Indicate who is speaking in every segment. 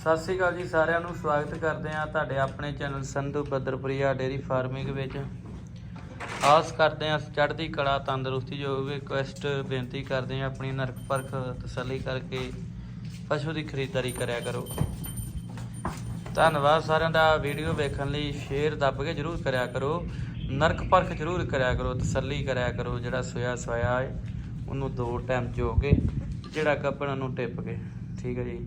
Speaker 1: ਸਤਿ ਸ੍ਰੀ ਅਕਾਲ ਜੀ ਸਾਰਿਆਂ ਨੂੰ, ਸਵਾਗਤ ਕਰਦੇ ਹਾਂ ਤੁਹਾਡੇ ਆਪਣੇ channel Sandhu Badarpuria dairy farming ਵਿੱਚ। ਆਸ ਕਰਦੇ ਹਾਂ ਚੜ੍ਹਦੀ ਕਲਾ, ਤੰਦਰੁਸਤੀ ਜੋ ਰਿਕੁਐਸਟ ਬੇਨਤੀ ਕਰਦੇ ਹਾਂ, ਆਪਣੀ ਨਰਕ ਪਰਖ ਤਸੱਲੀ ਕਰਕੇ ਪਸ਼ੂ ਦੀ ਖਰੀਦਦਾਰੀ ਕਰਿਆ ਕਰੋ। ਧੰਨਵਾਦ ਸਾਰਿਆਂ ਦਾ, ਵੀਡੀਓ ਵੇਖਣ ਲਈ ਸ਼ੇਅਰ ਦੱਬ ਕੇ ਜਰੂਰ ਕਰਿਆ ਕਰੋ। ਨਰਕ ਪਰਖ ਜਰੂਰ ਕਰਿਆ ਕਰੋ, ਤਸੱਲੀ ਕਰਿਆ ਕਰੋ, ਜਿਹੜਾ ਸੋਇਆ ਸੋਇਆ ਹੈ, ਉਹਨੂੰ ਦੋ ਟਾਈਮ ਚੋ ਕੇ, ਜਿਹੜਾ ਕੱਪੜਾ ਨੂੰ ਟਿੱਪ ਕੇ, ਠੀਕ ਹੈ ਜੀ।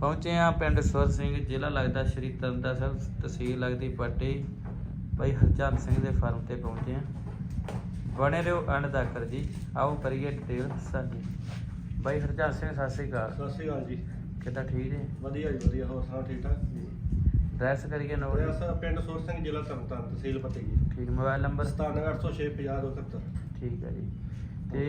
Speaker 1: ਪਹੁੰਚੇ ਆ ਪਿੰਡ ਸੁਰ ਸਿੰਘ ਜ਼ਿਲ੍ਹਾ ਲੱਗਦਾ ਸ਼੍ਰੀ ਤਰਨਤਾਰਨ ਸਾਹਿਬ ਤਹਿਸੀਲ ਲੱਗਦੀ ਪੱਟੀ ਭਾਈ ਹਰਚੰਦ ਸਿੰਘ ਦੇ ਫਾਰਮ ਤੇ ਪਹੁੰਚੇ ਆ ਬਣੇ ਰਹੋ ਅੰਡ ਤੱਕ ਜੀ ਆਓ ਕਰੀਏ ਡਿਟੇਲ ਸਾਡੀ ਭਾਈ ਹਰਚੰਦ ਸਿੰਘ ਸਤਿ ਸ੍ਰੀ ਅਕਾਲ।
Speaker 2: ਸਤਿ ਸ਼੍ਰੀ ਅਕਾਲ ਜੀ।
Speaker 1: ਕਿੱਦਾਂ ਠੀਕ ਜੀ
Speaker 2: ਵਧੀਆ ਜੀ ਵਧੀਆ ਹੋਰ ਸੁਣਾਓ ਠੀਕ ਠਾਕ?
Speaker 1: ਡਰੈਸ ਕਰੀਏ ਨੋਟ
Speaker 2: ਰਿਆਸਾ ਪਿੰਡ ਸੁਰ ਸਿੰਘ ਜ਼ਿਲ੍ਹਾ ਤਰਨਤਾਰਨ ਤਹਿਸੀਲ ਫਤਿਹਗੀ
Speaker 1: ਠੀਕ ਮੋਬਾਈਲ ਨੰਬਰ?
Speaker 2: 978065071
Speaker 1: ਠੀਕ ਹੈ ਜੀ। ਤੇ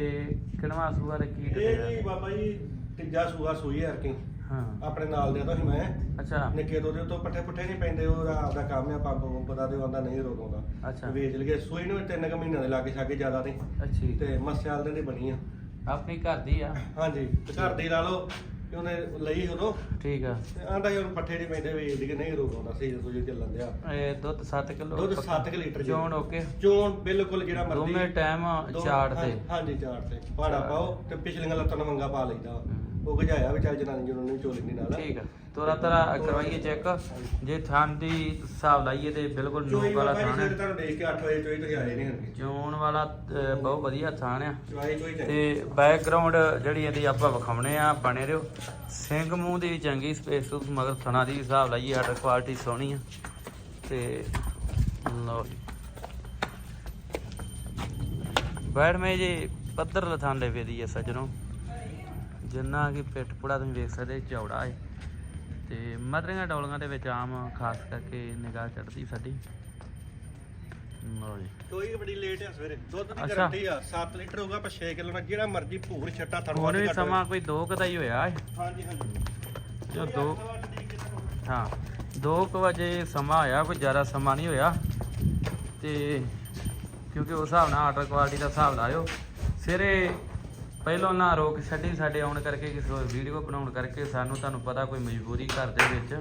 Speaker 1: ਕਿਣਵਾ ਸੂਆ ਦੇ ਕੀ
Speaker 2: ਇਹ ਜੀ
Speaker 1: ਡਿਟੇਲ
Speaker 2: ਬਾਬਾ ਜੀ ਤੀਜਾ ਸੂਆ ਸੂਈ ਹੈ ਕਿ
Speaker 1: ਹਾਂ।
Speaker 2: ਆਪਣੇ ਨਾਲ ਦੇ ਤੋਂ ਹੀ ਮੈਂ।
Speaker 1: ਅੱਛਾ।
Speaker 2: ਨਿੱਕੇ ਤੋਂ ਦੇ ਤੋਂ ਪੱਠੇ ਪੁੱਠੇ ਨਹੀਂ ਪੈਂਦੇ ਉਹ ਆਪਦਾ ਕੰਮ ਆ ਪੰਪ ਪੰਪ ਦਾ ਤੇ ਆਂਦਾ ਨਹੀਂ ਰੋਕਉਂਦਾ
Speaker 1: ਅੱਛਾ।
Speaker 2: ਵੇਚ ਲਗੇ ਸੂਈ ਨੂੰ ਤਿੰਨ ਕੁ ਮਹੀਨਿਆਂ ਦੇ ਲਾਗੇ ਛਾਗੇ ਜ਼ਿਆਦਾ ਤੇ
Speaker 1: ਅੱਛੀ
Speaker 2: ਤੇ ਮਸਿਆਲ ਦੇ ਦੀ ਬਣੀ ਆ।
Speaker 1: ਆਪਣੀ ਘਰ ਦੀ ਆ।
Speaker 2: ਹਾਂਜੀ ਤੇ ਘਰ ਦੀ ਲਾ ਲਓ ਕਿ ਉਹਨੇ ਲਈ ਉਦੋਂ।
Speaker 1: ਠੀਕ ਆ।
Speaker 2: ਤੇ ਆਂਦਾ ਜੀ ਹੁਣ ਪੱਠੇ ਨਹੀਂ ਪੈਂਦੇ ਵੇਚ ਲਗੇ ਨਹੀਂ ਰੋਕਉਂਦਾ ਸੀ ਸੂਈ ਚੱਲਣ ਦਿਆ।
Speaker 1: ਇਹ ਦੁੱਧ 7 ਕਿਲੋ
Speaker 2: ਦੁੱਧ 7 ਲੀਟਰ ਜੀ
Speaker 1: ਚੋਣ ਓਕੇ।
Speaker 2: ਚੋਣ ਬਿਲਕੁਲ ਜਿਹੜਾ ਮਰਜ਼ੀ।
Speaker 1: ਦੋਵੇਂ ਟਾਈਮ
Speaker 2: ਦੋ-
Speaker 1: ਚਾੜ ਤੇ
Speaker 2: ਹਾਂਜੀ ਚਾੜ ਤੇ ਪਾੜਾ। ਪਾਓ ਤੇ ਪਿਛਲੀਆਂ ਲੱਤਾਂ ਨੂੰ ਮੰਗਾ ਪਾ ਲਈਦਾ। ਵਾ।
Speaker 1: ਹਮ।
Speaker 2: ਉਹ ਗਜਾਇਆ ਵੀ ਚੱਲ ਜਨਾਨੀ ਜਿਹਨੂੰ ਨਹੀਂ ਚੋਲੀ ਨਹੀਂ ਨਾਲ।
Speaker 1: ਠੀਕ ਆ। ਤੋਰਾ ਤਰਾ ਕਰਵਾਈਏ ਚੈੱਕ। ਜੇ ਥਾਂ ਦੀ ਹਿਸਾਬ ਲਾਈਏ ਤੇ ਬਿਲਕੁਲ
Speaker 2: ਚੋਈ
Speaker 1: ਨੋਕ ਵਾਲਾ
Speaker 2: ਬਾਬਾ ਜੀ
Speaker 1: ਥਾਂ
Speaker 2: ਸਵੇਰੇ
Speaker 1: ਹੈ
Speaker 2: ਤੁਹਾਨੂੰ ਦੇਖ ਕੇ 8 ਵਜੇ ਚੋਈ ਤੁਸੀਂ ਆਏ ਨਹੀਂ ਹਨਗੇ
Speaker 1: ਚੋਣ ਵਾਲਾ ਅਹ, ਬਹੁਤ ਵਧੀਆ ਥਾਂ ਆ।
Speaker 2: ਚਵਾਈ ਚੋਈ ਚੰਗੀ।
Speaker 1: ਤੇ ਬੈਕਗ੍ਰਾਉਂਡ ਜਿਹੜੀ ਇਹਦੀ ਆਪਾਂ ਵਿਖਾਉਣੇ ਆ ਬਣੇ ਰਿਓ ਸਿੰਘ ਮੂੰਹ ਦੀ ਵੀ ਚੰਗੀ ਸਪੇਸ ਉਸ ਮਗਰ ਥਣਾ ਦੀ ਹਿਸਾਬ ਲਾਈਏ ਆਰਡਰ ਕੁਆਲਿਟੀ ਸੋਹਣੀ ਆ। ਤੇ ਜੀ। ਬੈਠ ਮੇ ਜੀ ਪੱਧਰ ਲੈ ਸੱਜਣੋ। ਜਿੰਨਾ ਕਿ ਪਿੱਠ ਪੁੜਾ ਤੁਸੀਂ ਵੇਖ ਸਕਦੇ ਚੌੜਾ ਹੈ। ਤੇ ਮਦਰੀਆਂ ਡੌਲੀਆਂ ਦੇ ਵਿੱਚ ਆਮ ਖਾਸ ਕਰਕੇ ਨਿਗਾਹ ਚੜਦੀ ਸਾਡੀ। ਜੀ।
Speaker 2: ਚੋਈ ਬੜੀ ਲੇਟ ਆ ਸਵੇਰੇ। ਦੁੱਧ ਦੀ। ਗਾਰੰਟੀ ਆ 7 ਲੀਟਰ ਹੋਊਗਾ ਪਰ 6 ਕਿਲੋ ਨਾਲ ਜਿਹੜਾ ਮਰਜ਼ੀ ਭੂਰ ਛੱਟਾ ਤੁਹਾਨੂੰ ਘੱਟ
Speaker 1: ਸਮਾਂ ਕੋਈ ਦੋ ਕੁ ਦਾ ਹੀ ਹੋਇਆ ਹੈ।
Speaker 2: ਹਾਂਜੀ ਹਾਂਜੀ।
Speaker 1: ਜੋ ਦੋ ਹਾਂ 2 ਵਜੇ ਸਮਾਂ ਹੋਇਆ ਕੋਈ ਜ਼ਿਆਦਾ ਸਮਾਂ ਨਹੀਂ ਹੋਇਆ। ਤੇ ਕਿਉਂਕਿ ਉਸ ਹਿਸਾਬ ਨਾਲ ਆਰਡਰ ਕੁਆਲਿਟੀ ਦਾ ਹਿਸਾਬ ਲਾਇਓ। ਸਿਰੇ ਪਹਿਲਾਂ ਨਾ ਰੋਕ ਛੱਡੀ ਸਾਡੇ ਆਉਣ ਕਰਕੇ ਕਿਸੇ ਵੀਡੀਓ ਬਣਾਉਣ ਕਰਕੇ ਸਾਨੂੰ ਤੁਹਾਨੂੰ ਪਤਾ ਕੋਈ ਮਜਬੂਰੀ ਘਰ ਦੇ ਵਿੱਚ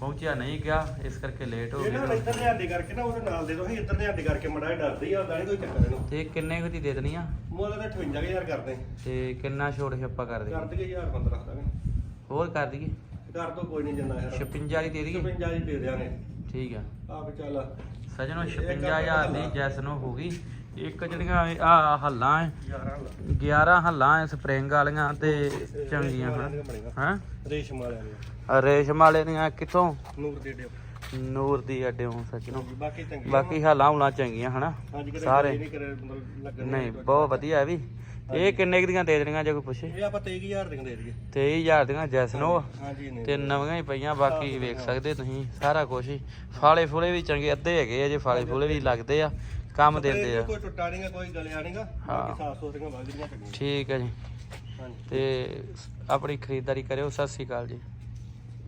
Speaker 1: ਪਹੁੰਚਿਆ ਨਹੀਂ ਗਿਆ ਇਸ ਕਰਕੇ ਲੇਟ ਹੋ
Speaker 2: ਇਹ ਨਾ
Speaker 1: ਗਏ
Speaker 2: ਇੱਧਰ ਲਿਆਂਦੇ ਕਰਕੇ ਨਾ ਉਹਦੇ ਨਾਲ ਦੇ ਦੋ ਅਸੀਂ ਇੱਧਰ ਲਿਆਂਦੇ ਕਰਕੇ ਮੜਾ ਡਰਦੀ ਆ ਨਹੀਂ ਕੋਈ ਚੱਕਰ ਇਹਨੂੰ।
Speaker 1: ਤੇ ਕਿੰਨੇ ਕੁ ਦੀ ਦੇ ਦੇਣੀ ਆ?
Speaker 2: ਮੁੱਲ ਤਾਂ 58000 ਕਰਦੇ।
Speaker 1: ਤੇ ਕਿੰਨਾ ਛੋੜ ਛੱਪਾ ਕਰ
Speaker 2: ਕਰ
Speaker 1: ਦੇਈਏ?
Speaker 2: 1000 15 ਦਾਂਗੇ
Speaker 1: ਹੋਰ ਕਰ ਦਈਏ?
Speaker 2: ਕਰ ਦੋ ਕੋਈ ਨਹੀਂ ਜਾਂਦਾ ਯਾਰ।
Speaker 1: 56 ਵਾਲੀ ਦੇ ਦਈਏ?
Speaker 2: 55 ਦੀ ਦੇ ਦਿਆਂਗੇ।
Speaker 1: ਠੀਕ ਆ।
Speaker 2: ਆਪ ਚੱਲ।
Speaker 1: ਸਜਣੋ
Speaker 2: ਇਹ ਕੰਮ
Speaker 1: 56000 ਦੀ
Speaker 2: ਹੱਲਾ।
Speaker 1: ਜੈਸਨੋ ਹੋ ਗਈ। ਇੱਕ ਜਿਹੜੀਆਂ ਆ ਹੱਲਾਂ ਐ
Speaker 2: 11
Speaker 1: 11 ਹੱਲਾਂ ਐ ਸਪਰਿੰਗ ਵਾਲੀਆਂ ਤੇ ਚੰਗੀਆਂ ਹਨ। ਹਾਂ?
Speaker 2: ਰੇਸ਼ਮ ਵਾਲਿਆਂ ਦੀਆਂ
Speaker 1: ਰੇਸ਼ਮ ਵਾਲੇ ਦੀਆਂ ਕਿੱਥੋਂ?
Speaker 2: ਨੂਰ ਦੇ ਦਿਓ
Speaker 1: ਨੂਰ ਦੀ ਅੱਡਿਓਂ ਸਜਣੋ
Speaker 2: ਬਾਕੀ ਚੰਗੀ
Speaker 1: ਬਾਕੀ ਹੱਲਾਂ ਹੁਲਾਂ ਚੰਗੀਆਂ ਹਨਾ? ਸਾਰੇ।
Speaker 2: ਨਹੀਂ
Speaker 1: ਬਹੁਤ ਵਧੀਆ ਵੀ। ਇਹ ਕਿੰਨੇ ਦੀਆਂ ਦੇ ਦੇਣੀਆਂ ਜੇ ਕੋਈ ਪੁੱਛੇ?
Speaker 2: ਇਹ ਆਪਾਂ 23000 ਦੀਆਂ ਦੇ ਦਈਏ।
Speaker 1: 23000 ਦੀਆਂ ਜੈਸਨੋ।
Speaker 2: ਹਾਂਜੀ
Speaker 1: ਤੇ ਨਵੀਆਂ ਹੀ ਪਈਆਂ ਬਾਕੀ ਵੇਖ ਸਕਦੇ ਤੁਸੀਂ ਸਾਰਾ ਕੁਝ ਹੀ। ਫਾਲੇ ਫੁਲੇ ਵੀ ਚੰਗੇ ਅੱਧੇ ਹੈਗੇ ਆ ਜੇ ਫਾਲੇ ਫੁਲੇ ਵੀ ਲੱਗਦੇ ਆ। ਕੰਮ ਦਿੰਦੇ ਆ।
Speaker 2: ਕੋਈ ਟੁੱਟਾ ਨਹੀਂਗਾ ਕੋਈ ਗਲਿਆ ਨਹੀਂਗਾ
Speaker 1: ਹਾਂ।
Speaker 2: ਬਾਕੀ ਸਾਫ਼ ਸੁਥਰੀਆਂ ਵਗਦੀਆਂ ਚੰਗੀਆਂ।
Speaker 1: ਠੀਕ ਹੈ ਜੀ। ਤੇ ਆਪਣੀ ਖਰੀਦਦਾਰੀ ਕਰਿਓ ਸਤਿ ਸ਼੍ਰੀ ਅਕਾਲ ਜੀ।